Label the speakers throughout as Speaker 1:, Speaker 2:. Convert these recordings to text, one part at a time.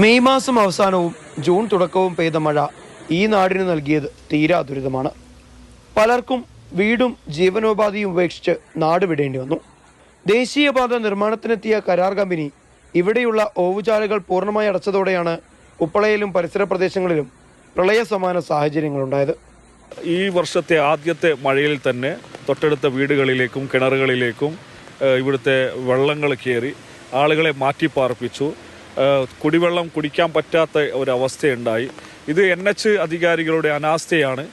Speaker 1: May മാസം അവസാനവും June തുടക്കവും പെയ്ത മഴ ഈ നാടിന് നൽകിയത് തീരാ ദുരിതമാണ്. പലർക്കും വീടും ജീവനോപാധിയും ഉപേക്ഷിച്ച് നാട് വിടേണ്ടി വന്നു. ദേശീയപാത നിർമ്മാണത്തിനെത്തിയ കരാർ കമ്പനി ഇവിടെയുള്ള ഓവുചാലുകൾ പൂർണമായി അടച്ചതോടെയാണ് ഉപ്പളയിലും പരിസര പ്രദേശങ്ങളിലും പ്രളയ സമാന സാഹചര്യങ്ങളുണ്ടായത്.
Speaker 2: ഈ വർഷത്തെ ആദ്യത്തെ മഴയിൽ തന്നെ തൊട്ടടുത്ത വീടുകളിലേക്കും കിണറുകളിലേക്കും ഇവിടുത്തെ വെള്ളങ്ങൾ കയറി ആളുകളെ മാറ്റിപ്പാർപ്പിച്ചു. കുടിവെള്ളം കുടിക്കാൻ പറ്റാത്ത ഒരവസ്ഥയുണ്ടായി. ഇത് എൻ എച്ച് അധികാരികളുടെ അനാസ്ഥയാണ്.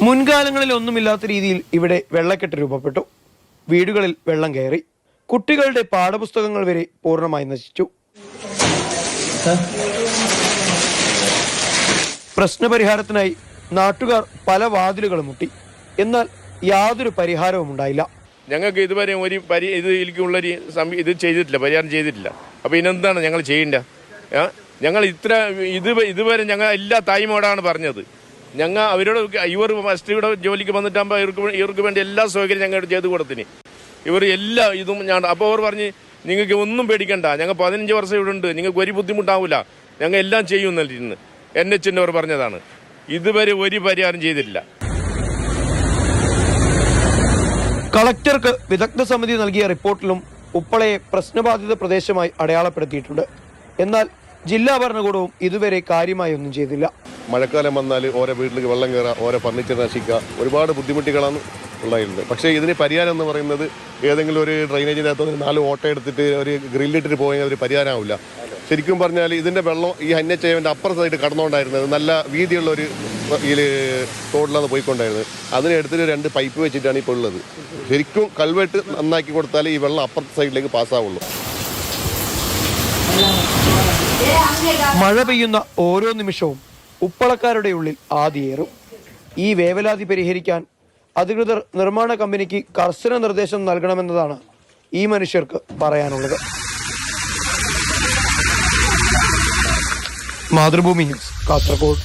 Speaker 1: മുൻകാലങ്ങളിൽ ഒന്നുമില്ലാത്ത രീതിയിൽ ഇവിടെ വെള്ളക്കെട്ട് രൂപപ്പെട്ടു. വീടുകളിൽ വെള്ളം കയറി. കുട്ടികളുടെ പാഠപുസ്തകങ്ങൾ വരെ പൂർണമായി നശിച്ചു. പ്രശ്നപരിഹാരത്തിനായി നാട്ടുകാർ പല വാതിലുകളും മുട്ടി. എന്നാൽ യാതൊരു പരിഹാരവും ഉണ്ടായില്ല
Speaker 3: ഞങ്ങൾക്ക് ഇതുവരെ ഒരു പരി ഇത് ഇതിലേക്കുള്ളൊരു സംവി ഇത് ചെയ്തിട്ടില്ല പരിഹാരം ചെയ്തിട്ടില്ല. അപ്പോൾ ഇനെന്താണ് ഞങ്ങൾ ചെയ്യേണ്ടത്? ഞങ്ങൾ ഇത്ര ഇത് ഇതുവരെ ഞങ്ങൾ എല്ലാ തായ്മോടാണ് പറഞ്ഞത്. ഞങ്ങൾ അവരോട് ഇവർ ഫസ്റ്റ് ഇവിടെ ജോലിക്ക് വന്നിട്ടാകുമ്പോൾ ഇവർക്ക് ഇവർക്ക് വേണ്ടി എല്ലാ സൗകര്യം ഞങ്ങൾ ചെയ്ത് കൊടുത്തിന്. ഇവർ എല്ലാ ഇതും ഞാൻ അപ്പോൾ അവർ പറഞ്ഞ് നിങ്ങൾക്ക് ഒന്നും പേടിക്കണ്ട. ഞങ്ങൾ പതിനഞ്ച് വർഷം ഇവിടെ ഉണ്ട്. നിങ്ങൾക്ക് ഒരു ബുദ്ധിമുട്ടാവില്ല ഞങ്ങൾ എല്ലാം ചെയ്യും എന്നിട്ട് എൻ എച്ചിന്റെ അവർ പറഞ്ഞതാണ്. ഇതുവരെ ഒരു പരിഹാരം ചെയ്തിട്ടില്ല.
Speaker 1: കളക്ടർക്ക് വിദഗ്ധ സമിതി നൽകിയ റിപ്പോർട്ടിലും ഉപ്പളയെ പ്രശ്നബാധിത പ്രദേശമായി അടയാളപ്പെടുത്തിയിട്ടുണ്ട്. എന്നാൽ ജില്ലാ ഭരണകൂടവും ഇതുവരെ കാര്യമായി ഒന്നും ചെയ്തില്ല.
Speaker 4: മഴക്കാലം വന്നാൽ ഓരോ വീട്ടിലേക്ക് വെള്ളം കയറുക ഓരോ ഫർണിച്ചർ നശിക്കുക ഒരുപാട് ബുദ്ധിമുട്ടുകളാണ് ഉണ്ടായിരുന്നത് പക്ഷേ ഇതിന് പരിഹാരം എന്ന് പറയുന്നത് ഏതെങ്കിലും ഒരു ഡ്രൈനേജിനകത്ത് നാല് ഓട്ടം എടുത്തിട്ട് ഒരു ഗ്രില്ലിട്ടിട്ട് പോയാൽ ഒരു പരിഹാരമാവില്ല. ശരിക്കും പറഞ്ഞാൽ ഇതിന്റെ വെള്ളം ഈ അന്യച്ചയവന്റെ അപ്പുറ സൈഡ് കടന്നുകൊണ്ടായിരുന്നത് നല്ല വീതിയുള്ള ഒരു ഇതിൽ തോട്ടിലാണ് പോയിക്കൊണ്ടായിരുന്നത് അതിനെ എടുത്തിട്ട് രണ്ട് പൈപ്പ് വെച്ചിട്ടാണ് ഇപ്പോൾ ഉള്ളത്. ശരിക്കും കൽവെട്ട് നന്നാക്കി കൊടുത്താൽ ഈ വെള്ളം അപ്പുറത്തെ സൈഡിലേക്ക് പാസ്സാവുള്ളൂ
Speaker 1: മഴ പെയ്യുന്ന ഓരോ നിമിഷവും ഉപ്പളക്കാരുടെ ഉള്ളിൽ ആദിയേറും. ഈ വേവലാതി പരിഹരിക്കാൻ അധികൃതർ നിർമ്മാണ കമ്പനിക്ക് കർശന നിർദ്ദേശം നൽകണമെന്നതാണ് ഈ മനുഷ്യർക്ക് പറയാനുള്ളത്. മാതൃഭൂമി ന്യൂസ് കാസർഗോഡ്.